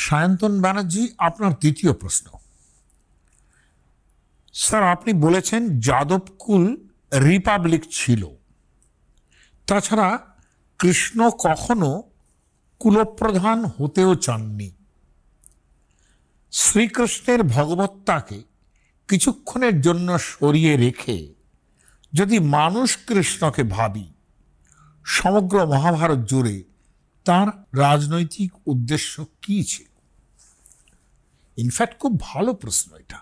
সায়ন্তন ব্যানার্জি, আপনার দ্বিতীয় প্রশ্ন। স্যার, আপনি বলেছেন যাদবকুল রিপাবলিক ছিল। তাছাড়া কৃষ্ণ কখনো কুলপ্রধান হতেও চাননি। শ্রীকৃষ্ণের ভগবত্তাকে কিছুক্ষণের জন্য সরিয়ে রেখে যদি মানুষ কৃষ্ণকে ভাবি, সমগ্র মহাভারত জুড়ে তার রাজনৈতিক উদ্দেশ্য কী ছিল? ইনফ্যাক্ট খুব ভালো প্রশ্ন এটা।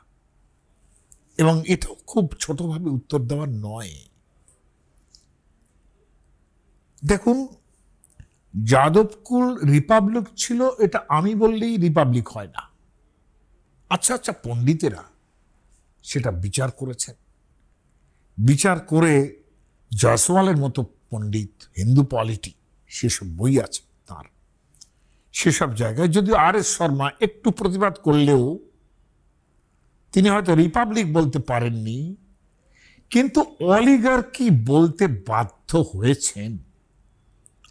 এবং এটাও খুব ছোটভাবে উত্তর দেওয়ার নয়। দেখুন, যাদবকুল রিপাবলিক ছিল, এটা আমি বললেই রিপাবলিক হয় না। আচ্ছা আচ্ছা পণ্ডিতেরা সেটা বিচার করেছেন। বিচার করে জয়সওয়ালের মতো পণ্ডিত, হিন্দু পলিটি সেসব বই আছে তার। সেসব জায়গায়। যদি আর এস শর্মা একটু প্রতিবাদ করলেও তিনি হয়তো রিপাবলিক বলতে পারেননি, কিন্তু অলিগার কি বলতে বাধ্য হয়েছেন।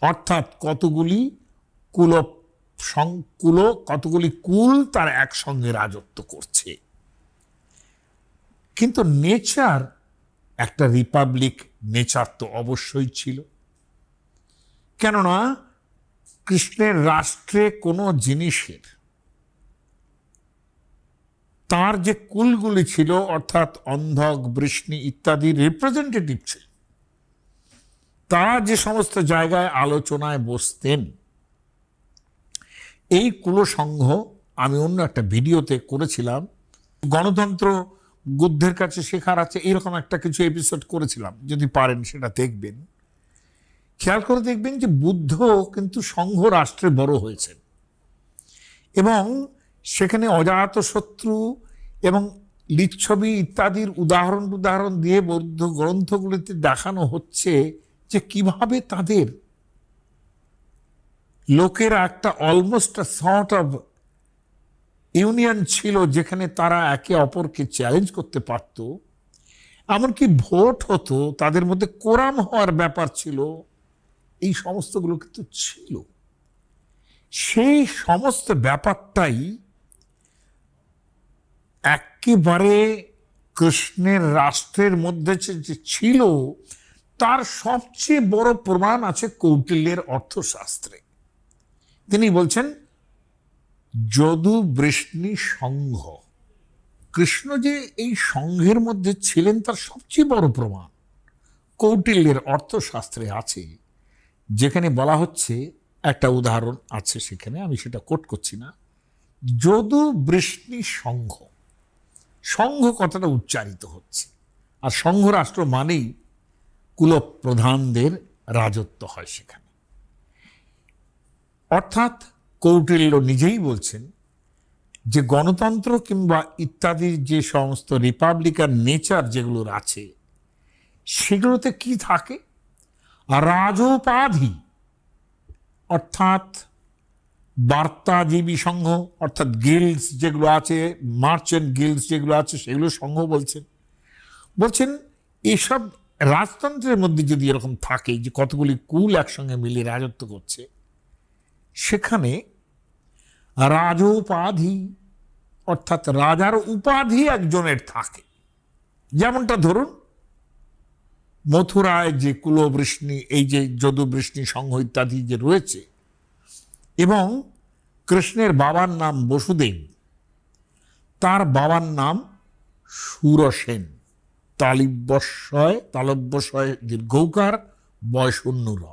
অর্থাৎ কতগুলি কুল সংকুল কতগুলি কুল তার একসঙ্গে রাজত্ব করছে। কিন্তু নেচার, একটা রিপাবলিক নেচার তো অবশ্যই ছিল। কেননা কৃষ্ণের রাষ্ট্রে কোনো জিনিসের, তার যে কুলগুলি ছিল, অর্থাৎ অন্ধক, বৃষ্ণি ইত্যাদি রিপ্রেজেন্টেটিভ ছিল তারা যে সমস্ত জায়গায় আলোচনায় বসতেন, এই কুলসংঘ আমি অন্য একটা ভিডিওতে করেছিলাম, গণতন্ত্র গুদ্ধের কাছে শেখার আছে, এরকম একটা কিছু এপিসোড করেছিলাম, যদি পারেন সেটা দেখবেন। খেয়াল করে দেখবেন যে বুদ্ধ কিন্তু সংঘ রাষ্ট্রে বড় হয়েছেন এবং সেখানে অজাত শত্রু এবং লিচ্ছবি ইত্যাদির উদাহরণ উদাহরণ দিয়ে বৌদ্ধ গ্রন্থগুলিতে দেখানো হচ্ছে যে কীভাবে তাদের লোকেরা একটা অলমোস্ট সর্ট অফ ইউনিয়ন ছিল যেখানে তারা একে অপরকে চ্যালেঞ্জ করতে পারত। এমনকি ভোট হতো, তাদের মধ্যে কোরাম হওয়ার ব্যাপার ছিল। এই সমস্তগুলো কিন্তু ছিল। সেই সমস্ত ব্যাপারটাই একেবারে কৃষ্ণের রাষ্ট্রের মধ্যে যে ছিল, তার সবচেয়ে বড় প্রমাণ আছে কৌটিল্যের অর্থশাস্ত্রে। তিনি বলছেন, যদু বৃষ্ণি সংঘ কৃষ্ণ যে এই সংঘের মধ্যে ছিলেন, তার সবচেয়ে বড় প্রমাণ কৌটিল্যের অর্থশাস্ত্রে আছে। যেখানে বলা হচ্ছে একটা উদাহরণ আছে সেখানে, আমি সেটা কোট করছি না। যদু বৃষ্ণি সংঘ সংঘ কথাটা উচ্চারিত হচ্ছে? আর সংঘ রাষ্ট্র মানেই কুলপ্রধানদের রাজত্ব হয় সেখানে। অর্থাৎ কৌটিল্য নিজেই বলছেন যে গণতন্ত্র কিংবা ইত্যাদির যে সমস্ত রিপাবলিকান নেচার যেগুলোর আছে, সেগুলোতে কি থাকে? রাজোপাধি, অর্থাৎ বার্তাজীবী সংঘ, অর্থাৎ গিল্ডস যেগুলো আছে মার্চেন্ট গিল্ডস যেগুলো আছে, সেগুলো সংঘ বলছেন। বলছেন, এসব রাজতন্ত্রের মধ্যে যদি এরকম থাকে যে কতগুলি কুল একসঙ্গে মিলে রাজত্ব করছে, সেখানে রাজোপাধি, অর্থাৎ রাজার উপাধি একজনের থাকে। যেমনটা ধরুন মথুরায় যে কুলবৃষ্ণি, এই যে যদুবৃষ্ণি সংঘ ইত্যাদি যে রয়েছে, এবং কৃষ্ণের বাবার নাম বসুদেব, তার বাবার নাম সুরসেন। তালিব্যশয়, তালব্যশয় দীর্ঘৌকার বয়শূন্য র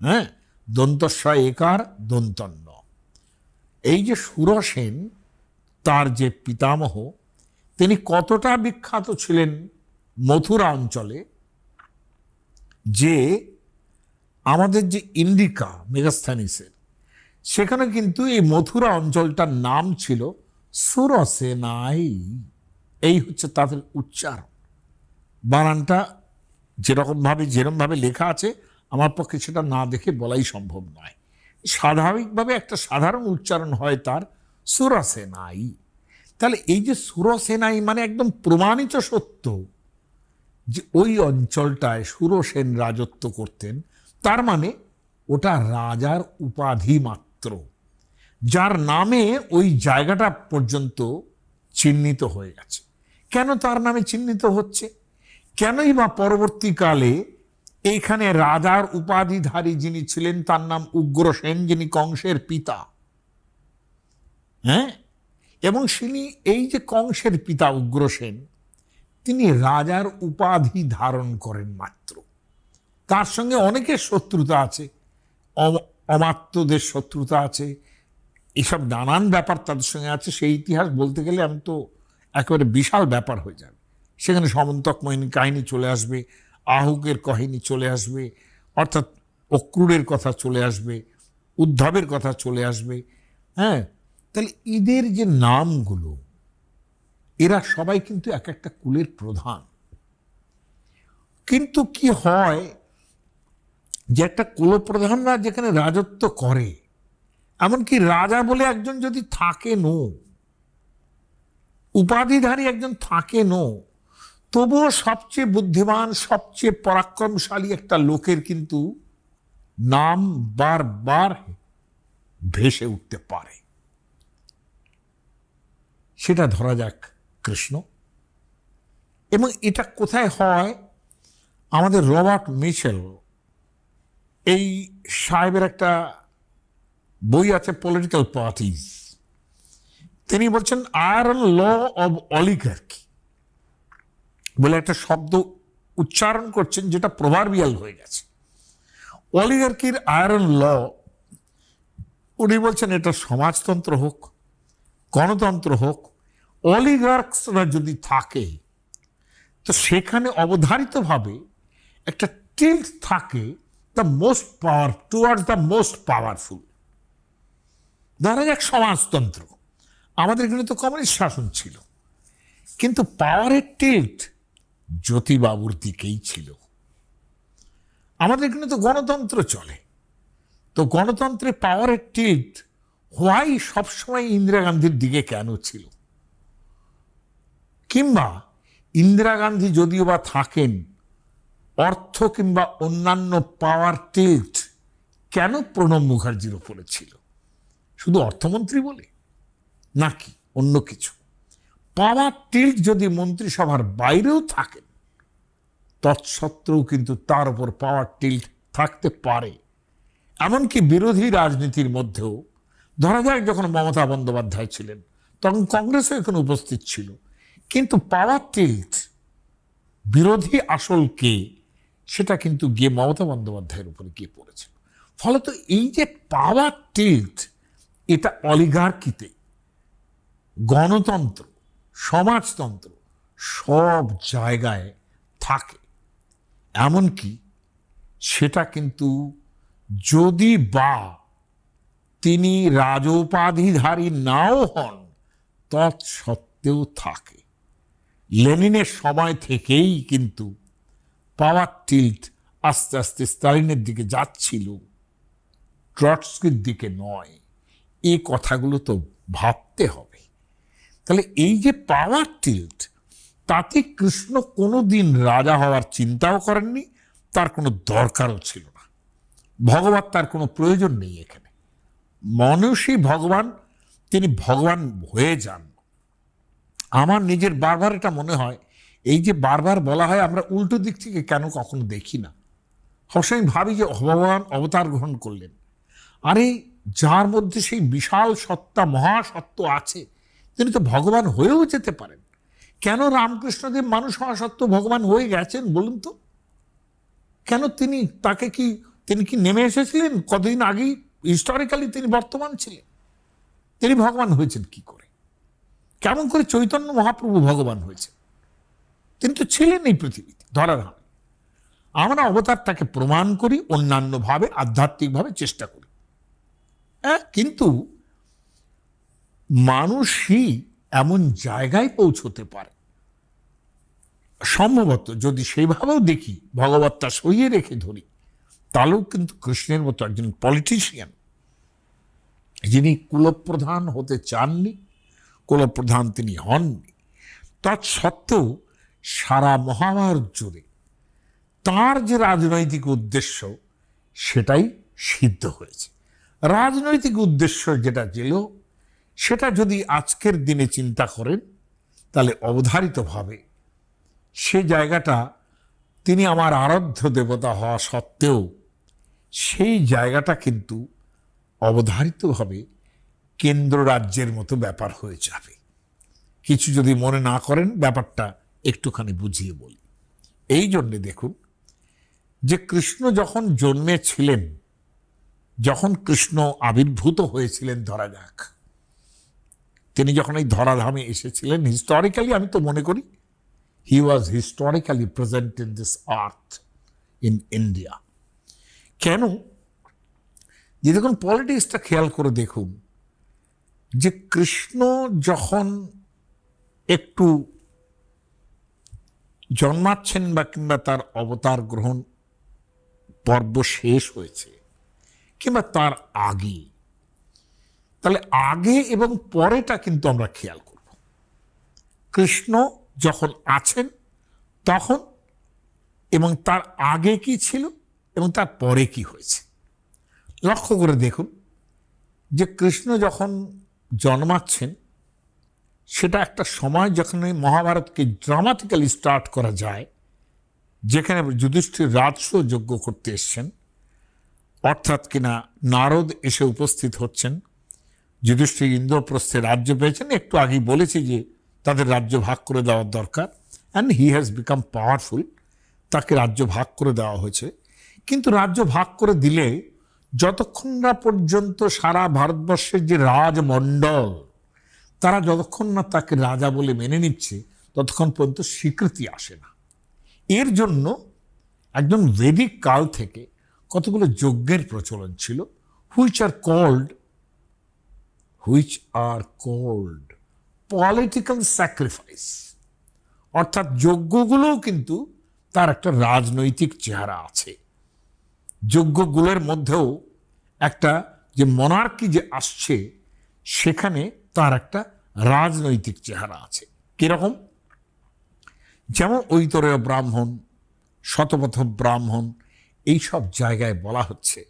হ্যাঁ দন্তস্বয় একার, দন্তন্য। এই যে সুরসেন, তার যে পিতামহ, তিনি কতটা বিখ্যাত ছিলেন মথুরা অঞ্চলে যে আমাদের যে ইন্ডিকা মেগাস্থানিসের, সেখানে কিন্তু এই মথুরা অঞ্চলটার নাম ছিল সুরসেনাই। এই হচ্ছে তাদের উচ্চারণ। বানানটা যেরকমভাবে যেরকমভাবে লেখা আছে, আমার পক্ষে সেটা না দেখে বলাই সম্ভব নয়। স্বাভাবিকভাবে একটা সাধারণ উচ্চারণ হয় তার সুরসেনাই। তাহলে এই যে সুরসেনাই মানে একদম প্রমাণিত সত্য। যে ওই অঞ্চলটায় সুরসেন রাজত্ব করতেন, তার মানে ওটা রাজার উপাধি মাত্র, যার নামে ওই জায়গাটা পর্যন্ত চিহ্নিত হয়ে গেছে। কেন তার নামে চিহ্নিত হচ্ছে? কেনই বা পরবর্তীকালে এইখানে রাজার উপাধিধারী যিনি ছিলেন, তার নাম উগ্রসেন যিনি কংসের পিতা হ্যাঁ? এবং তিনি এই যে কংসের পিতা উগ্রসেন তিনি রাজার উপাধি ধারণ করেন মাত্র। তার সঙ্গে অনেকের শত্রুতা আছে, অম- অমাত্যদের শত্রুতা আছে, এসব নানান ব্যাপার তাদের সঙ্গে আছে। সেই ইতিহাস বলতে গেলে আমি তো একেবারে বিশাল ব্যাপার হয়ে যাবে। সেখানে সমন্তক মোহিনী কাহিনী চলে আসবে, আহুকের কাহিনী চলে আসবে, অর্থাৎ অক্রুরের কথা চলে আসবে, উদ্ধবের কথা চলে আসবে হ্যাঁ? তাহলে এদের যে নামগুলো এরা সবাই কিন্তু এক একটা কুলের প্রধান। কিন্তু কি হয় যে একটা কুলপ্রধানরা যেখানে রাজত্ব করে, এমনকি রাজা বলে একজন যদি থাকে নো, উপাধিধারী একজন থাকে নো, তবুও সবচেয়ে বুদ্ধিমান, সবচেয়ে পরাক্রমশালী একটা লোকের কিন্তু নাম বারবার ভেসে উঠতে পারে। সেটা ধরা যাক কৃষ্ণ। এবং এটা কোথায় হয়? আমাদের রবার্ট মিশেল এই সাহেবের একটা বই আছে পলিটিক্যাল পার্টিজ তিনি বলছেন আয়রন ল অব অলিগার্কি বলে একটা শব্দ উচ্চারণ করছেন, যেটা প্রভারবিয়াল হয়ে গেছে। অলিগার্কির আয়রন ল উনি বলছেন, এটা সমাজতন্ত্র হোক, গণতন্ত্র হোক অলিগার্কসরা যদি থাকে, তো সেখানে অবধারিতভাবে একটা টিল্ট থাকে the most power towards the most powerful ধরা যাক সমাজতন্ত্র। আমাদের এখানে তো কমিউনিস্ট শাসন ছিল। কিন্তু পাওয়ারের টিল্ট জ্যোতিবাবুর দিকেই ছিল। আমাদের এখানে তো গণতন্ত্র চলে। তো গণতন্ত্রে পাওয়ারের টিল্ট হোয়াই সবসময় ইন্দিরা গান্ধীর দিকে কেন ছিল? কিংবা ইন্দিরা গান্ধী যদিও বা থাকেন, অর্থ কিংবা অন্যান্য পাওয়ার টিল্ট কেন প্রণব মুখার্জির উপরে ছিল? শুধু অর্থমন্ত্রী বলে? নাকি অন্য কিছু? পাওয়ার টিল্ট যদি মন্ত্রিসভার বাইরেও থাকেন তৎসত্ত্বেও কিন্তু তার উপর পাওয়ার টিল্ট থাকতে পারে। এমনকি বিরোধী রাজনীতির মধ্যেও, ধরা যাক যখন মমতা বন্দ্যোপাধ্যায় ছিলেন, তখন কংগ্রেসও এখানে উপস্থিত ছিল। কিন্তু পাওয়ার টিল্ট বিরোধী আসল কে? সেটা কিন্তু গিয়ে মমতা বন্দ্যোপাধ্যায়ের উপরে গিয়ে পড়েছিল। ফলত এই যে পাওয়ার টিল্ট এটা অলিগার্কিতে, গণতন্ত্র, সমাজতন্ত্র সব জায়গায় থাকে। এমনকি সেটা কিন্তু যদি বা তিনি রাজোপাধিধারী নাও হন, তৎসত্ত্বেও থাকে। লেনিনের সময় থেকেই কিন্তু পাওয়ার টিল্ট আস্তে আস্তে স্টালিনের দিকে যাচ্ছিল। ট্রটস্কির দিকে নয়। এই কথাগুলো তো ভাবতে হবে। তাহলে এই যে পাওয়ার টিল্ট, তাতে কৃষ্ণ কোনোদিন রাজা হওয়ার চিন্তাও করেননি, তার কোনো দরকারও ছিল না। ভগবান তার কোনো প্রয়োজন নেই এখানে। মানুষই ভগবান, তিনি ভগবান হয়ে যান। আমার নিজের বারবার এটা মনে হয়, এই যে বারবার বলা হয় আমরা উল্টো দিক থেকে কেন কখনো দেখি না? সবসময় ভাবি যে ভগবান অবতার গ্রহণ করলেন। আরে যার মধ্যে সেই বিশাল সত্তা মহাসত্য আছে, তিনি তো ভগবান হয়েও যেতে পারেন। কেন রামকৃষ্ণদেব মানুষ হওয়া সত্ত্বেও ভগবান হয়ে গেছেন বলুন তো? কেন তিনি তাকে কি, তিনি কি নেমে এসেছিলেন? কতদিন আগেই হিস্টোরিক্যালি তিনি বর্তমান ছিলেন। তিনি ভগবান হয়েছেন কি করে? কেমন করে চৈতন্য মহাপ্রভু ভগবান হয়েছে? তিনি তো ছিলেন এই পৃথিবীতে, ধরার হয় আমরা অবতারটাকে প্রমাণ করি, অন্যান্যভাবে, আধ্যাত্মিকভাবে চেষ্টা করি। হ্যাঁ কিন্তু মানুষই এমন জায়গায় পৌঁছতে পারে। সম্ভবত যদি সেইভাবেও দেখি ভগবত্তা সইয়ে রেখে ধরি, তাহলেও কিন্তু কৃষ্ণের মতো একজন পলিটিশিয়ান যিনি কুলপ্রধান হতে চাননি কুলপ্রধান তিনি হননি। তৎসত্ত্বেও সারা মহাভারত জুড়ে তার যে রাজনৈতিক উদ্দেশ্য, সেটাই সিদ্ধ হয়েছে। রাজনৈতিক উদ্দেশ্য যেটা ছিল, সেটা যদি আজকের দিনে চিন্তা করেন, তাহলে অবধারিতভাবে সে জায়গাটা তিনি আমার আরাধ্য দেবতা হওয়া সত্ত্বেও, সেই জায়গাটা কিন্তু অবধারিতভাবে কেন্দ্র রাজ্যের মতো ব্যাপার হয়ে যাবে। কিছু যদি মনে না করেন, ব্যাপারটা একটুখানি বুঝিয়ে বলি। এই জন্যে দেখুন, যে কৃষ্ণ যখন জন্মেছিলেন, যখন কৃষ্ণ আবির্ভূত হয়েছিলেন ধরা যাক, তিনি যখন এই ধরাধামে এসেছিলেন হিস্টোরিক্যালি আমি তো মনে করি he was historically present in this earth in India কেন? যে দেখুন পলিটিক্সটা খেয়াল করে দেখুন যে কৃষ্ণ যখন একটু জন্মাচ্ছেন বা কিংবা তার অবতার গ্রহণ পর্ব শেষ হয়েছে, কিংবা তার আগে, তাহলে আগে এবং পরেটা কিন্তু আমরা খেয়াল করব। কৃষ্ণ যখন আছেন তখন এবং তার আগে কি ছিল এবং তার পরে কি হয়েছে। লক্ষ্য করে দেখুন যে কৃষ্ণ যখন জন্মাচ্ছেন, সেটা একটা সময় যখন মহাভারতকে ড্রামাটিক্যালি স্টার্ট করা যায়, যেখানে যুধিষ্ঠির রাজস্ব যজ্ঞ করতে এসছেন, অর্থাৎ কিনা নারদ এসে উপস্থিত হচ্ছেন, যুধিষ্ঠির ইন্দ্রপ্রস্থে রাজ্য পেয়েছেন, একটু আগেই বলেছি যে তাদের রাজ্য ভাগ করে দেওয়ার দরকার and he has become powerful তাকে রাজ্য ভাগ করে দেওয়া হয়েছে, কিন্তু রাজ্য ভাগ করে দিলে যতক্ষণ না পর্যন্ত সারা ভারতবর্ষের যে রাজমণ্ডল, তারা যতক্ষণ না তাকে রাজা বলে মেনে নিচ্ছে, ততক্ষণ পর্যন্ত স্বীকৃতি আসে না। এর জন্য একজন বেদিক কাল থেকে কতগুলো যজ্ঞের প্রচলন ছিল which are called which are called political sacrifice অর্থাৎ যজ্ঞগুলোও কিন্তু তার একটা রাজনৈতিক চেহারা আছে। যজ্ঞগুলোর মধ্যেও একটা যে মনার্কি যে আসছে, সেখানে তার একটা রাজনৈতিক চেহারা আছে। কীরকম? যেমন ঐতরেয় ব্রাহ্মণ, শতপথ ব্রাহ্মণ এই সব জায়গায় বলা হচ্ছে,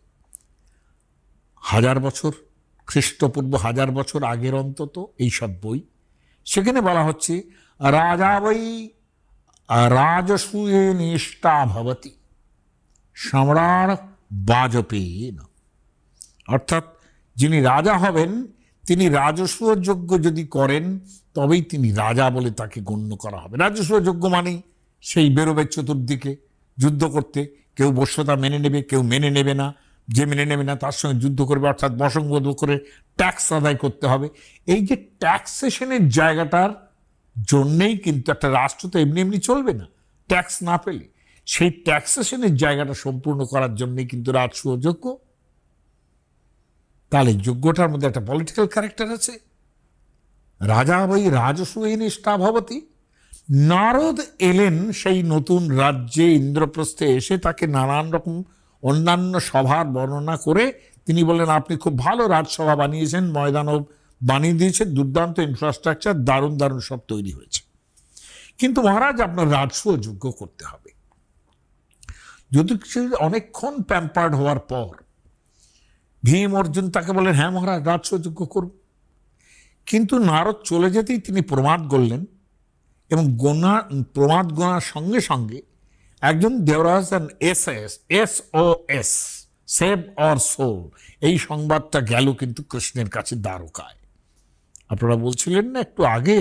হাজার বছর, খ্রিস্টপূর্ব হাজার বছর আগের অন্তত এই সব বই। সেখানে বলা হচ্ছে, রাজা বৈ, রাজসূয়ে নিষ্ঠা ভবতি। সম্রাট বাজপেয়ীন অর্থাৎ যিনি রাজা হবেন, তিনি রাজস্ব যজ্ঞ যদি করেন, তবেই তিনি রাজা বলে তাকে গণ্য করা হবে। রাজস্ব যজ্ঞ মানেই সেই বেরোবে চতুর্দিকে যুদ্ধ করতে। কেউ বশ্যতা মেনে নেবে, কেউ মেনে নেবে না। যে মেনে নেবে না, তার সঙ্গে যুদ্ধ করবে। অর্থাৎ বসংবোধ করে ট্যাক্স আদায় করতে হবে। এই যে ট্যাক্সেশনের জায়গাটার জন্যেই কিন্তু একটা রাষ্ট্র তো এমনি এমনি চলবে না। ট্যাক্স না পেলে সেই ট্যাক্সেশনের জায়গাটা সম্পূর্ণ করার জন্যই কিন্তু রাজস্ব যোগ্য তাহলে যোগ্যটার মধ্যে একটা পলিটিক্যাল ক্যারেক্টার আছে। রাজা বই রাজসূয় নিষ্ঠা ভবতী নারদ এলেন সেই নতুন রাজ্যে ইন্দ্রপ্রস্থে এসে তাকে নানান রকম অন্যান্য সভার বর্ণনা করে তিনি বললেন, আপনি খুব ভালো রাজসভা বানিয়েছেন ময়দানও বানিয়ে দিয়েছেন, দুর্দান্ত ইনফ্রাস্ট্রাকচার দারুণ দারুণ সব তৈরি হয়েছে। কিন্তু মহারাজ আপনার রাজস্ব যোগ্য করতে হবে। যুধিষ্ঠির অনেকক্ষণ প্যাম্পার্ড হওয়ার পর, ভীম অর্জুন তাকে বলেন হ্যাঁ মহারাজ রাজস্ব যোগ্য করব কিন্তু নারদ চলে যেতেই তিনি প্রমাদ করলেন এবং গোনা, প্রমাদ গোনার সঙ্গে সঙ্গে একজন Devraj S S S O S save our soul এই সংবাদটা গেল কিন্তু কৃষ্ণের কাছে দ্বারকায়। আপনারা বলছিলেন না একটু আগে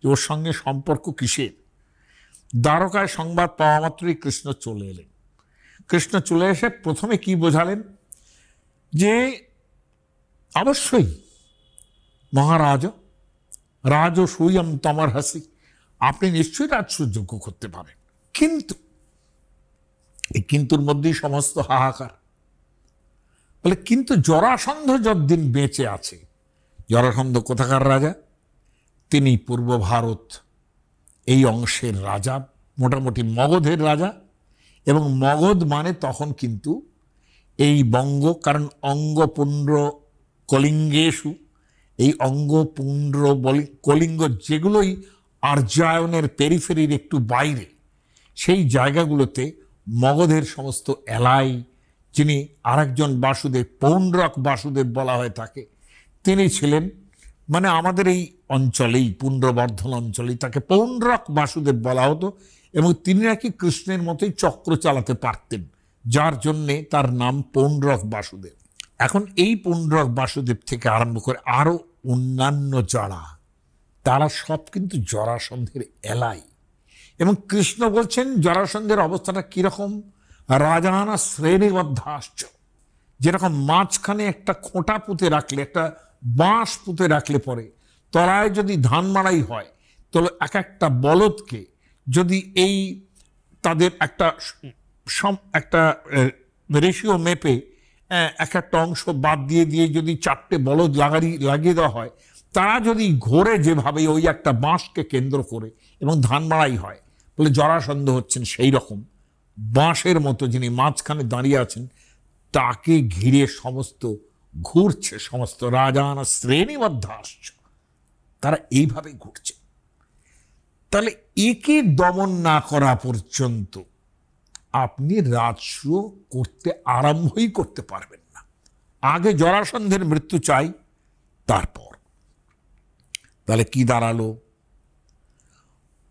যে ওর সঙ্গে সম্পর্ক কিসের? দ্বারকায় সংবাদ পাওয়া মাত্রই কৃষ্ণ চলে এলেন। কৃষ্ণ চলে এসে প্রথমে কি বোঝালেন? যে অবশ্যই মহারাজ রাজ সুয়ম তমর হাসি আপনি নিশ্চয়ই রাজসুযোগ্য করতে পারেন। কিন্তু এই কিন্তুর মধ্যেই সমস্ত হাহাকার। বলে, কিন্তু জরাসন্ধ যতদিন বেঁচে আছে, জরাসন্ধ কোথাকার রাজা? তিনি পূর্ব ভারত এই অংশের রাজা, মোটামুটি মগধের রাজা এবং মগধ মানে তখন কিন্তু এই বঙ্গ, কারণ অঙ্গপুণ্ড কলিঙ্গেশু এই অঙ্গপুণ্ড কলিঙ্গ যেগুলোই আর্যায়নের পেরিফেরির একটু বাইরে, সেই জায়গাগুলোতে মগধের সমস্ত এলাই, যিনি আরেকজন বাসুদেব, পৌণ্ডরক বাসুদেব বলা হয়ে থাকে, তিনি ছিলেন মানে আমাদের এই অঞ্চলেই পুণ্ড্রবর্ধন অঞ্চলেই তাকে পৌণ্ডরক বাসুদেব বলা হতো এবং তিনি নাকি কৃষ্ণের মতোই চক্র চালাতে পারতেন, যার জন্যে তার নাম পৌণ্ডরক বাসুদেব। এখন এই পৌণ্ডরক বাসুদেব থেকে আরম্ভ করে আরও অন্যান্য যারা, তারা সব কিন্তু জরাসন্ধের এলাই। এবং কৃষ্ণ বলছেন, জরাসন্ধের অবস্থাটা কীরকম? রাজানা শ্রেণীবদ্ধাশ্চ যেরকম মাঝখানে একটা খোঁটা পুঁতে রাখলে, একটা বাঁশ পুঁতে রাখলে পরে তলায় যদি ধান মাড়াই হয়, তাহলে এক একটা বলদকে যদি এই তাদের একটা সম, একটা রেশিও মেপে এক একটা অংশ বাদ দিয়ে দিয়ে যদি চারটে বলদ লাগারি, লাগিয়ে দেওয়া হয়, তারা যদি ঘোরে যেভাবে ওই একটা বাঁশকে কেন্দ্র করে এবং ধান মাড়াই হয়, বলে জরাসন্ধ হচ্ছেন সেই রকম, বাঁশের মতো যিনি মাঝখানে দাঁড়িয়ে আছেন, তাকে ঘিরে সমস্ত ঘুরছে, সমস্ত রাজানা শ্রেণীবদ্ধাশ্চ। তারা এইভাবে ঘুরছে। তাহলে একে দমন না করা পর্যন্ত আপনি রাজস্ব করতে আরম্ভই করতে পারবেন না। আগে জরাসন্ধের মৃত্যু চাই, তারপর। তাহলে কি দাঁড়াল?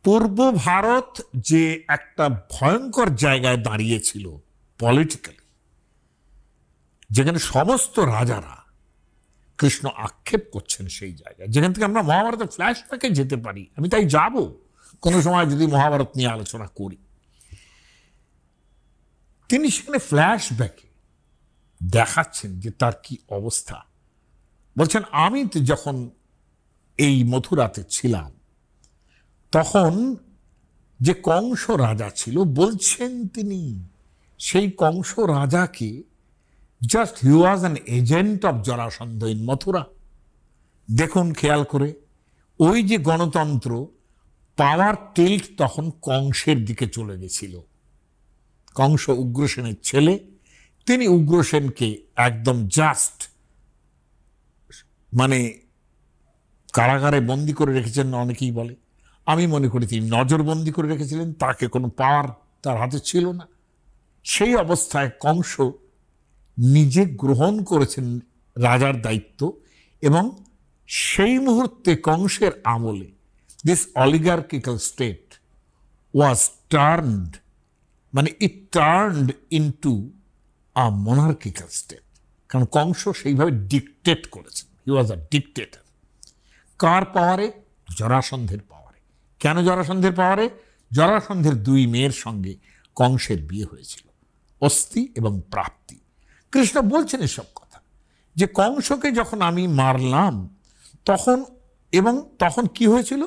পূর্ব ভারত যে একটা ভয়ঙ্কর জায়গায় দাঁড়িয়েছিল পলিটিক্যালি যেখানে সমস্ত রাজারা কৃষ্ণ আক্ষেপ করছেন সেই জায়গায়, যেখান থেকে আমরা মহাভারতের ফ্ল্যাশব্যাকে যেতে পারি। আমি তাই যাব কোনো সময় যদি মহাভারত নিয়ে আলোচনা করি। তিনি সেখানে ফ্ল্যাশব্যাকে দেখাচ্ছেন যে তার কি অবস্থা। বলছেন, আমি যখন এই মথুরাতে ছিলাম, তখন যে কংস রাজা ছিল, বলছেন তিনি, সেই কংস রাজাকে just he was an agent of Jarasandha in Mathura দেখুন, খেয়াল করে, ওই যে গণতন্ত্র পাওয়ার টিল্ট তখন কংসের দিকে চলে গেছিল। কংস উগ্রসেনের ছেলে, তিনি উগ্রসেনকে একদম জাস্ট মানে কারাগারে বন্দি করে রেখেছেন অনেকেই বলে। আমি মনে করি তিনি নজরবন্দি করে রেখেছিলেন, তাকে কোনো পাওয়ার তার হাতে ছিল না। সেই অবস্থায় কংস নিজে গ্রহণ করেছেন রাজার দায়িত্ব এবং সেই মুহূর্তে কংসের আমলে this oligarchical state was turned মানে it turned into a monarchical state কারণ কংস সেইভাবে ডিকটেট করেছেন। হি ওয়াজ আ ডিকটেটার কার পাওয়ারে? জরাসন্ধের পাওয়ারে। কেন জরাসন্ধের পাওয়ারে? জরাসন্ধের দুই মেয়ের সঙ্গে কংসের বিয়ে হয়েছিল। অস্থি এবং প্রাপ্তি। কৃষ্ণ বলছেন এসব কথা যে কংসকে যখন আমি মারলাম, তখন এবং তখন কি হয়েছিল?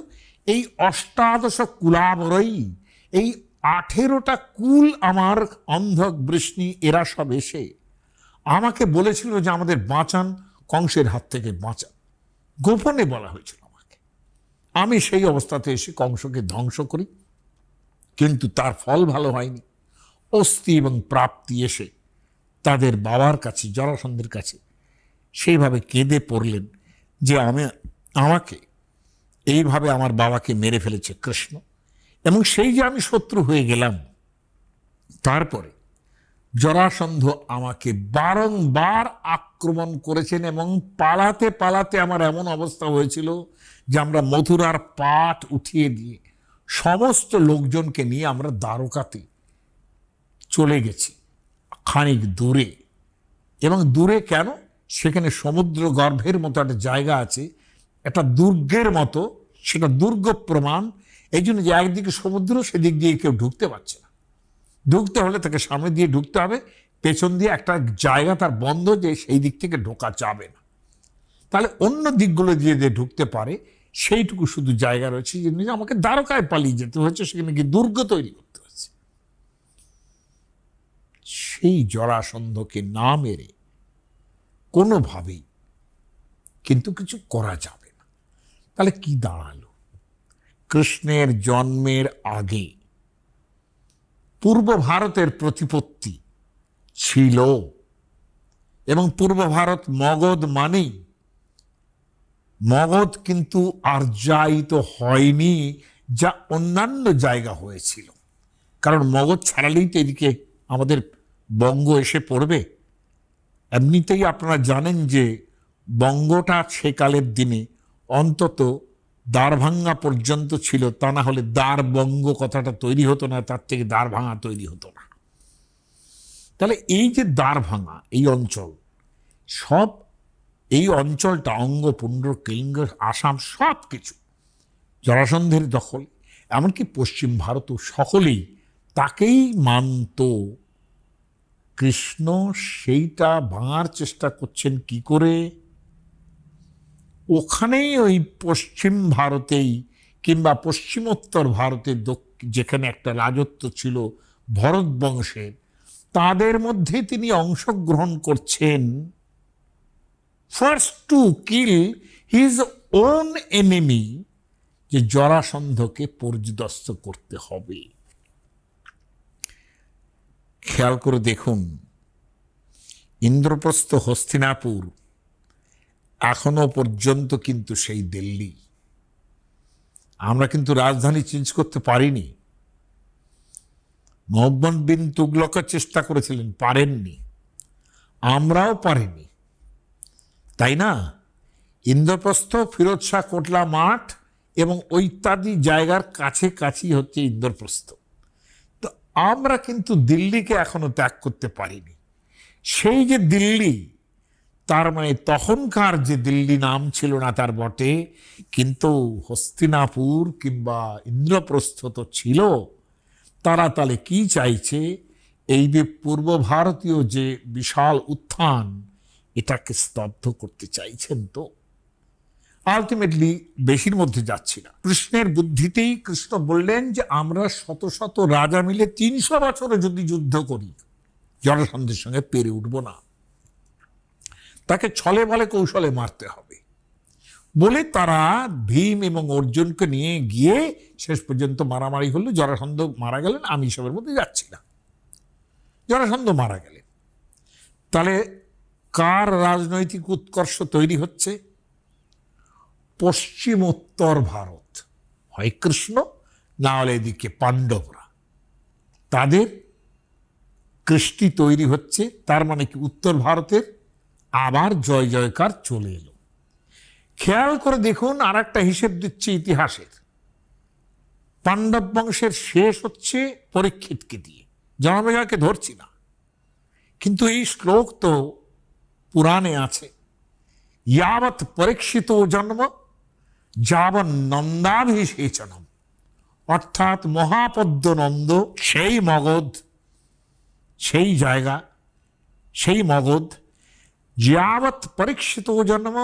এই অষ্টাদশ কুলাবরই, এই আঠেরোটা কুল আমার অন্ধক বৃষ্ণি, এরা সব এসে আমাকে বলেছিল যে আমাদের বাঁচান, কংসের হাত থেকে বাঁচান। গোপনে বলা হয়েছিল আমাকে। আমি সেই অবস্থাতে এসে কংসকে ধ্বংস করি, কিন্তু তার ফল ভালো হয়নি। অস্থি এবং প্রাপ্তি এসে তাদের বাবার কাছে, জরাসন্ধের কাছে সেইভাবে কেঁদে পড়লেন যে আমি, আমাকে এইভাবে আমার বাবাকে মেরে ফেলেছে কৃষ্ণ। এবং সেই যে আমি শত্রু হয়ে গেলাম, তারপরে জরাসন্ধ আমাকে বারংবার আক্রমণ করেছেন এবং পালাতে পালাতে আমার এমন অবস্থা হয়েছিল যে আমরা মথুরার পাট উঠিয়ে দিয়ে সমস্ত লোকজনকে নিয়ে আমরা দ্বারকাতে চলে গেছি। খানিক দূরে। এবং দূরে কেন? সেখানে সমুদ্র গর্ভের মতো একটা জায়গা আছে, একটা দুর্গের মতো, সেটা দুর্গ প্রমাণ। এই জন্য যে একদিকে সমুদ্র, সেদিক দিয়ে কেউ ঢুকতে পারছে না। ঢুকতে হলে তাকে সামনে দিয়ে ঢুকতে হবে। পেছন দিয়ে একটা জায়গা তার বন্ধ যে সেই দিক থেকে ঢোকা যাবে না। তাহলে অন্য দিকগুলো দিয়ে যে ঢুকতে পারে, সেইটুকু শুধু জায়গা রয়েছে। যে আমাকে দ্বারকায় পালিয়ে যেতে হয়েছে, সেখানে গিয়ে দুর্গ তৈরি করতে হয়েছে সেই জরাসন্ধকে না মেরে কোনোভাবেই কিন্তু কিছু করা যাবে না। তাহলে কি দাঁড়াল? কৃষ্ণের জন্মের আগে পূর্ব ভারতের প্রতিপত্তি ছিল এবং পূর্ব ভারত মগধ মানেই মগধ কিন্তু আর্যায়িত হয়নি যা অন্যান্য জায়গা হয়েছিল। কারণ মগধ ছাড়ালেই তো এদিকে আমাদের বঙ্গ এসে পড়বে? এমনিতেই আপনারা জানেন যে বঙ্গটা সেকালের দিনে অন্তত দ্বারভাঙ্গা পর্যন্ত ছিল, তা না হলে দ্বার বঙ্গ কথাটা তৈরি হতো না, তার থেকে দ্বার ভাঙা তৈরি হতো না। তাহলে এই যে দ্বার ভাঙা, এই অঞ্চল, সব এই অঞ্চলটা অঙ্গ, পুণ্ড কিলিঙ্গ আসাম, সব কিছু জরাসন্ধের দখল, এমনকি পশ্চিম ভারতও সকলেই তাকেই মানত কৃষ্ণ সেইটা ভাঙার চেষ্টা করছেন কি করে? ওখানেই ওই পশ্চিম ভারতেই কিংবা পশ্চিমোত্তর ভারতে দক্ষ- যেখানে একটা রাজত্ব ছিল ভরত বংশের তাদের মধ্যে তিনি অংশগ্রহণ করছেন। First to kill his own enemy যে জরাসন্ধকে পর্যদস্ত করতে হবে। খেয়াল করে দেখুন। ইন্দ্রপ্রস্থ হস্তিনাপুর এখনও পর্যন্ত কিন্তু সেই দিল্লি। আমরা কিন্তু রাজধানী চেঞ্জ করতে পারিনি। মোহাম্মদ বিন তুগলকের চেষ্টা করেছিলেন, পারেননি। আমরাও পারিনি। তাই না? ইন্দ্রপ্রস্থ ফিরোজ শাহ কোটলা মাঠ এবং ঐত্যাদি জায়গার কাছে কাছেই হচ্ছে ইন্দ্রপ্রস্থ। আমরা কিন্তু দিল্লিকে এখনও ত্যাগ করতে পারিনি। সেই যে দিল্লি, তার মানে তখনকার যে দিল্লি নাম ছিল না তার বটে, কিন্তু হস্তিনাপুর কিংবা ইন্দ্রপ্রস্থ তো ছিল, তারা তাহলে কি চাইছে? এই যে পূর্ব ভারতীয় যে বিশাল উত্থান, এটাকে স্তব্ধ করতে চাইছেন তো? আলটিমেটলি বেশির মধ্যে যাচ্ছি না। কৃষ্ণের বুদ্ধিতেই কৃষ্ণ বললেন যে, আমরা শত শত রাজা মিলে তিনশো বছরে যদি যুদ্ধ করি, জনসন্ধের সঙ্গে পেরে উঠব না। তাকে ছলে বলে কৌশলে মারতে হবে। বলে তারা ভীম এবং অর্জুনকে নিয়ে গিয়ে শেষ পর্যন্ত মারামারি হলো। জরাসন্ধ মারা গেলেন, আমি সবের মধ্যে যাচ্ছি না। জরাসন্ধ মারা গেলেন। তাহলে কার রাজনৈতিক উৎকর্ষ তৈরি হচ্ছে? পশ্চিমোত্তর ভারত। হয় কৃষ্ণ, না হলে এদিকে পাণ্ডবরা। তাদের কৃষ্টি তৈরি হচ্ছে, তার মানে কি উত্তর ভারতের। আবার জয় জয়কার চলে এলো। খেয়াল করে দেখুন আর একটা হিসেব দিচ্ছে ইতিহাসের। পাণ্ডব বংশের শেষ হচ্ছে পরীক্ষিতকে দিয়ে। জনমেঘাকে ধরছি না। কিন্তু এই শ্লোক তো পুরাণে আছে। ইয়াবৎ পরীক্ষিত জন্ম যাবন নন্দাভিষেচনম অর্থাৎ মহাপদ্মনন্দ সেই মগধ, সেই জায়গা, সেই মগধ, যাবৎ পরীক্ষিত জন্ম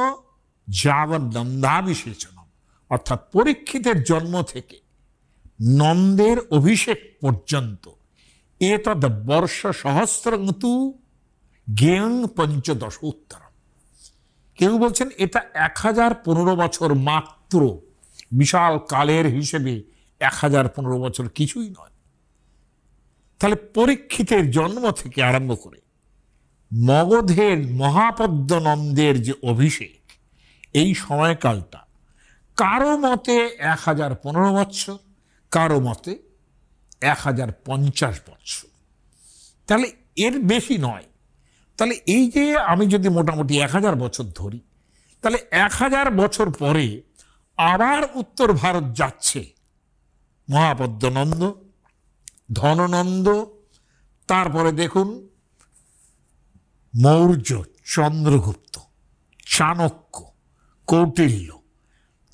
যাবৎ নন্দাভিষেচনম অর্থাৎ পরীক্ষিতের জন্ম থেকে নন্দের অভিষেক পর্যন্ত এতদ বর্ষ সহস্রতু জ্ঞেয়ং পঞ্চদশ উত্তরম কেউ বলছেন এটা এক হাজার পনেরো বছর মাত্র বিশাল কালের হিসেবে এক হাজার পনেরো বছর কিছুই নয়। তাহলে পরীক্ষিতের জন্ম থেকে আরম্ভ করে মগধের মহাপদ্মনন্দের যে অভিষেক, এই সময়কালটা কারও মতে এক হাজার পনেরো বৎসর কারও মতে এক হাজার পঞ্চাশ বৎসর তাহলে এর বেশি নয়। তাহলে এই যে আমি যদি মোটামুটি এক হাজার বছর ধরি, তাহলে এক হাজার বছর পরে আবার উত্তর ভারত যাচ্ছে। মহাপদ্মনন্দ, ধননন্দ, তারপরে দেখুন মৌর্য চন্দ্রগুপ্ত, চাণক্য, কৌটিল্য,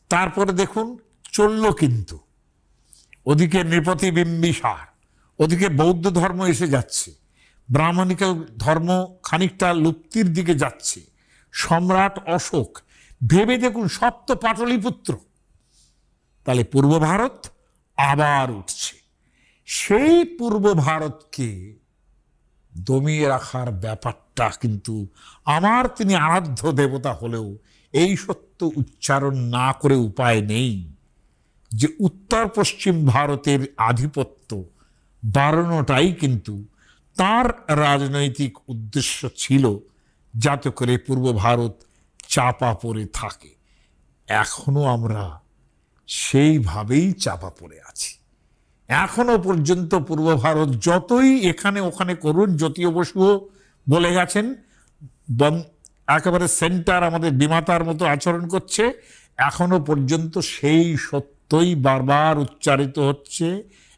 তারপরে দেখুন চলল কিন্তু। ওদিকে নৃপতি বিম্বিসার ওদিকে বৌদ্ধ ধর্ম এসে যাচ্ছে। ব্রাহ্মণিক ধর্ম খানিকটা লুপ্তির দিকে যাচ্ছে। সম্রাট অশোক ভেবে দেখুন, সপ্ত পাটলিপুত্র। তাহলে পূর্ব ভারত আবার উঠছে। সেই পূর্ব ভারতকে দমিয়ে রাখার ব্যাপারটা কিন্তু আমার তিনি আরাধ্য দেবতা হলেও এই সত্য উচ্চারণ না করে উপায় নেই যে উত্তর পশ্চিম ভারতের আধিপত্য বাড়ানোটাই কিন্তু তার রাজনৈতিক উদ্দেশ্য ছিল, যাতে করে পূর্ব ভারত চাপা পড়ে থাকে। এখনও আমরা সেইভাবেই চাপা পড়ে আছি। এখনও পর্যন্ত পূর্ব ভারত যতই এখানে ওখানে করুন, জ্যোতিও বসুও বলে গেছেন একেবারে সেন্টার আমাদের বিমাতার মতো আচরণ করছে। এখনও পর্যন্ত সেই সত্যই বারবার উচ্চারিত হচ্ছে।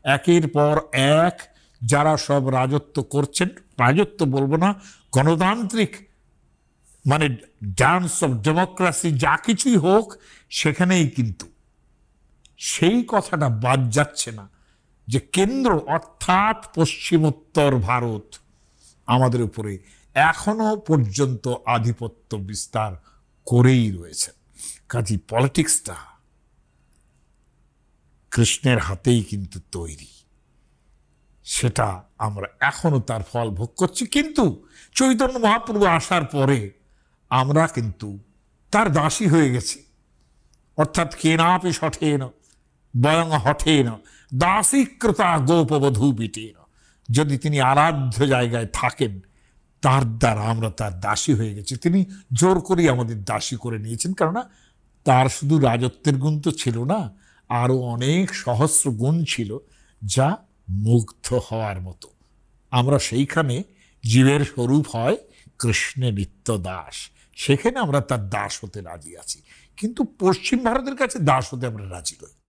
একের পর এক যারা সব রাজত্ব করছেন, রাজত্ব বলব না, গণতান্ত্রিক মানে ডান্স অফ ডেমোক্রেসি যা কিছুই হোক, সেখানেই কিন্তু। সেই কথাটা বাদ যাচ্ছে না যে কেন্দ্র অর্থাৎ পশ্চিমোত্তর ভারত আমাদের উপরে এখনও পর্যন্ত আধিপত্য বিস্তার করেই রয়েছে। কাজী পলিটিক্সটা কৃষ্ণের হাতেই কিন্তু তৈরি। সেটা আমরা এখনও তার ফল ভোগ করছি। কিন্তু চৈতন্য মহাপ্রভু আসার পরে আমরা কিন্তু তার দাসী হয়ে গেছি। অর্থাৎ কেনাপি সঠেন বয়ং হঠেন, দাসীকৃতা গোপবধূ বিটেন। যদি তিনি আরাধ্য জায়গায় থাকেন, তার দ্বারা আমরা তার দাসী হয়ে গেছি। তিনি জোর করেই আমাদের দাসী করে নিয়েছেন, কেননা তার শুধু রাজত্বের গুণ তো ছিল না, আরও অনেক সহস্র গুণ ছিল যা মুগ্ধ হওয়ার মতো। আমরা সেইখানে জীবের স্বরূপ হয় কৃষ্ণে নিত্য দাস। সেখানে আমরা তার দাস হতে রাজি আছি। কিন্তু পশ্চিম ভারতের কাছে দাস হতে আমরা রাজি নই।